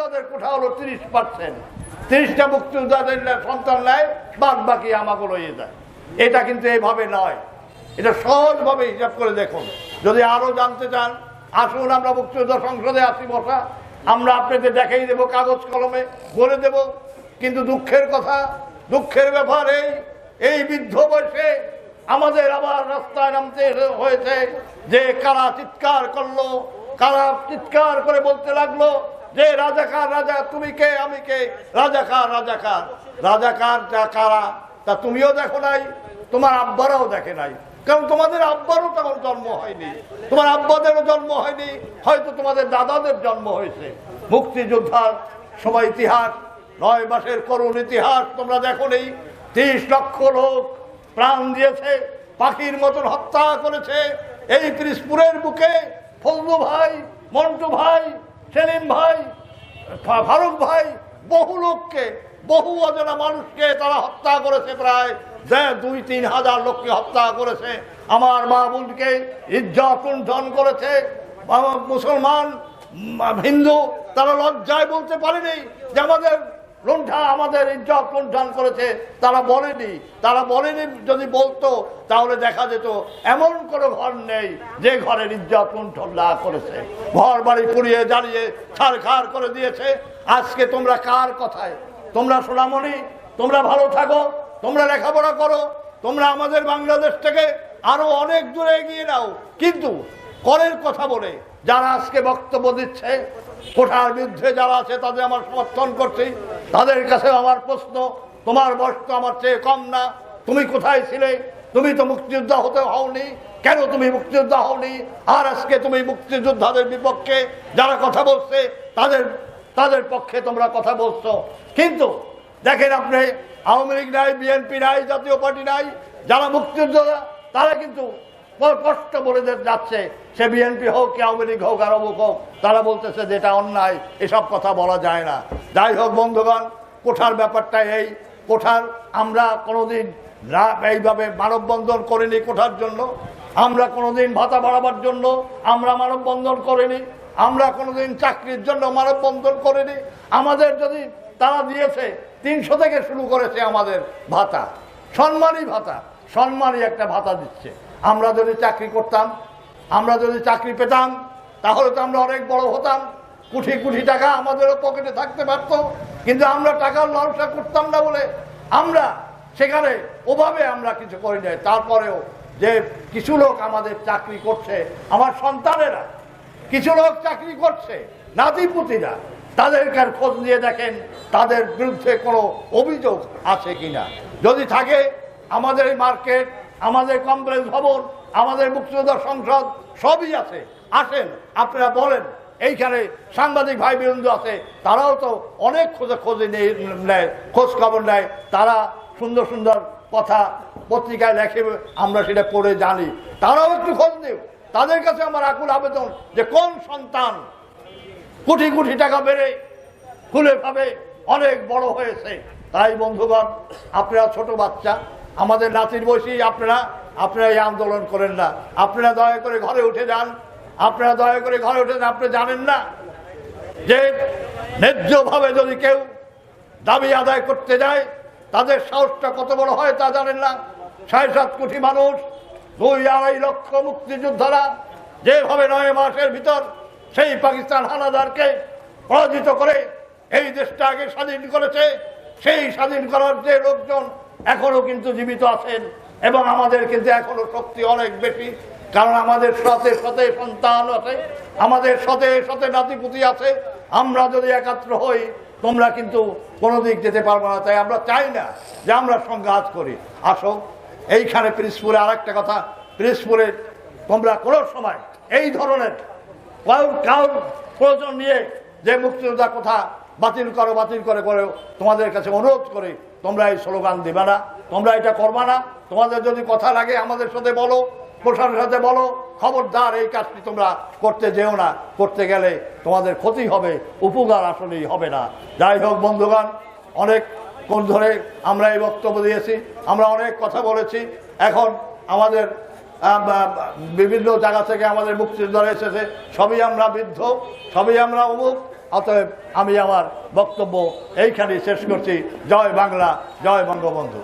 মুক্তিযোদ্ধাদের কোঠা হলো তিরিশ পার্সেন্ট। তিরিশটা মুক্তিযোদ্ধাদের সন্তান নেয় বাদ বাকি আমাকে লইয়ে যায়। এটা কিন্তু এইভাবে নয়। এটা সহজভাবে হিসাব করে দেখুন। যদি আরও জানতে চান, আসুন আমরা মুক্তিযোদ্ধা সংসদে আসি বসা। আমরা আপনাদের দেখাই দেবো কাগজ কলমে বলে দেব। কিন্তু দুঃখের কথা, দুঃখের ব্যাপার এই এই বৃদ্ধ বয়সে আমাদের আবার রাস্তায় নামতে হয়েছে। যে কারা চিৎকার করল, কারা চিৎকার করে বলতে লাগল যে রাজাকার রাজা, তুমি কে, আমি কে? রাজাকার রাজাকার রাজাকার যা কারা? তা তুমিও দেখো নাই, তোমার আব্বারাও দেখে নাই। কারণ তোমাদের আব্বারও তখন জন্ম হয়নি। তোমার আব্বাদেরও জন্ম হয়নি, হয়তো তোমাদের দাদাদের জন্ম হয়েছে। মুক্তিযোদ্ধার সময় ইতিহাস, নয় মাসের করুণ ইতিহাস তোমরা দেখো নেই। তিরিশ লক্ষ লোক প্রাণ দিয়েছে, পাখির মতন হত্যা করেছে। এই ত্রিশপুরের বুকে ফজলু ভাই, মন্টু ভাই সেলিম ভাই ফারুক ভাই, বহু লোককে, বহু অজানা মানুষকে তারা হত্যা করেছে প্রায়। দুই, তিন হাজার লোককে হত্যা করেছে। আমার মা বোনকে ইজ্জত কুণ্ঠন করেছে। মুসলমান হিন্দু, তারা লজ্জায় বলতে পারেনি যে আমাদের লুণ্ঠা আমাদের ইজ্জত লুণ্ঠন করেছে, তারা বলেনি। তারা বলেনি যদি বলতো, তাহলে দেখা যেত, এমন কোনো ঘর নেই যে ঘরের ইজ্জত লুণ্ঠন না করেছে। ঘর বাড়ি পুড়িয়ে জ্বালিয়ে ছাড়খাড় করে দিয়েছে। আজকে তোমরা কার কথায়? তোমরা সোনামণি, তোমরা ভালো থাকো, তোমরা লেখাপড়া করো, তোমরা আমাদের বাংলাদেশ থেকে আরও অনেক দূরে এগিয়ে নাও। কিন্তু করের কথা বলে, যারা আজকে বক্তব্য দিচ্ছে কোঠার বিরুদ্ধে যারা আছে, তাদের আমার সমর্থন করছি। তাদের কাছে আমার প্রশ্ন, তোমার বয়স তো আমার চেয়ে কম না। তুমি কোথায় ছিলে? তুমি তো মুক্তিযোদ্ধা হতে হওনি। কেন তুমি মুক্তিযোদ্ধা হওনি? আর আজকে তুমি মুক্তিযোদ্ধাদের বিপক্ষে যারা কথা বলছে, তাদের তাদের পক্ষে তোমরা কথা বলছো। কিন্তু দেখেন আপনি, আওয়ামী লীগ নাই, বিএনপি নাই, জাতীয় পার্টি নাই, যারা মুক্তিযোদ্ধা, তারা কিন্তু স্পষ্ট বলে যাচ্ছে, সে বিএনপি হোক কি আওয়ামী লীগ হোক আর অমুক হোক, তারা বলতেছে যে এটা অন্যায়, এসব কথা বলা যায় না। যাই হোক বন্ধুগণ, কোঠার ব্যাপারটা এই, কোঠার আমরা কোনোদিন রা- এইভাবে মানববন্ধন করিনি কোঠার জন্য, আমরা কোনোদিন ভাতা বাড়াবার জন্য আমরা মানববন্ধন করিনি, আমরা কোনোদিন চাকরির জন্য মানববন্ধন করিনি। আমাদের যদি তারা দিয়েছে, তিনশো থেকে শুরু করেছে আমাদের ভাতা সম্মানই ভাতা সম্মানী একটা ভাতা দিচ্ছে। আমরা যদি চাকরি করতাম, আমরা যদি চাকরি পেতাম, তাহলে তো আমরা অনেক বড় হতাম। কোটি কোটি টাকা আমাদেরও পকেটে থাকতে পারতো, কিন্তু আমরা টাকার লালসা করতাম না বলে আমরা সেখানে ওভাবে আমরা কিছু করি নাই। তারপরেও যে কিছু লোক আমাদের চাকরি করছে, আমার সন্তানেরা, কিছু লোক চাকরি করছে, নাতিপুতিরা তাদেরকে খোঁজ নিয়ে দেখেন তাদের বিরুদ্ধে কোনো অভিযোগ আছে কিনা। যদি থাকে, আমাদের এই মার্কেট আমাদের কমপ্লেক্স ভবন, আমাদের মুক্তিযোদ্ধা সংসদ, সবই আছে। আসেন, আপনারা বলেন, এইখানে সাংবাদিক ভাই বৃন্দ আছে, তারাও তো অনেক খোঁজে খোঁজে নিয়ে- খোঁজ খবর নেয়। তারা সুন্দর সুন্দর কথা পত্রিকায় লেখে, আমরা সেটা পড়ে জানি। তারাও একটু খোঁজ নিও। তাদের কাছে আমার আকুল আবেদন যে কোন সন্তান কোটি কোটি টাকা বেড়ে খুলে ভাবে অনেক বড় হয়েছে। তাই বন্ধুগণ, আপনারা ছোট বাচ্চা আমাদের নাতির বয়সী আপনারা আপনারা এই আন্দোলন করেন না। আপনারা দয়া করে ঘরে উঠে যান। আপনারা দয়া করে ঘরে উঠে যান, আপনি জানেন না যে ন্যায্যভাবে যদি কেউ দাবি আদায় করতে যায়, তাদের সাহসটা কত বড় হয় তা জানেন না। সাড়ে সাত কোটি মানুষ, দুই আড়াই লক্ষ মুক্তিযোদ্ধারা যেভাবে নয় মাসের ভিতর সেই পাকিস্তান হানাদারকে পরাজিত করে এই দেশটা আগে স্বাধীন করেছে, সেই স্বাধীন করার যে লোকজন এখনও কিন্তু জীবিত আছেন এবং আমাদের কিন্তু এখনও শক্তি অনেক বেশি, কারণ আমাদের সাথে সাথে সন্তান আছে, আমাদের সাথে সাথে নাতিপুতি আছে, আমরা যদি একাত্র হই, তোমরা কিন্তু কোনো দিক যেতে পারব না। তাই আমরা চাই না যে আমরা সংঘাত করি। আসো, এইখানে পিরিসপুরে আর একটা কথা। পিরিসপুরে তোমরা কোনো সময় এই ধরনের কারোর প্রয়োজন নিয়ে যে মুক্তিযোদ্ধা কথা বাতিল করো, বাতিল করে করে তোমাদের কাছে অনুরোধ করে তোমরা এই স্লোগান দেবে না। তোমরা এটা করবা না। তোমাদের যদি কথা লাগে আমাদের সাথে বলো, প্রশাসনের সাথে বলো, খবরদার এই কাজটি তোমরা করতে যেও না। করতে গেলে তোমাদের ক্ষতি হবে, উপকার আসলেই হবে না। যাই হোক বন্ধুগণ, অনেক কোন ধরে আমরা এই বক্তব্য দিয়েছি, আমরা অনেক কথা বলেছি। এখন আমাদের বিভিন্ন জায়গা থেকে আমাদের মুক্তিযোদ্ধারা এসেছে। সবই আমরা বৃদ্ধ, সবই আমরা অমুক অতএব আমি আমার বক্তব্য এইখানেই শেষ করছি। জয় বাংলা জয় বঙ্গবন্ধু।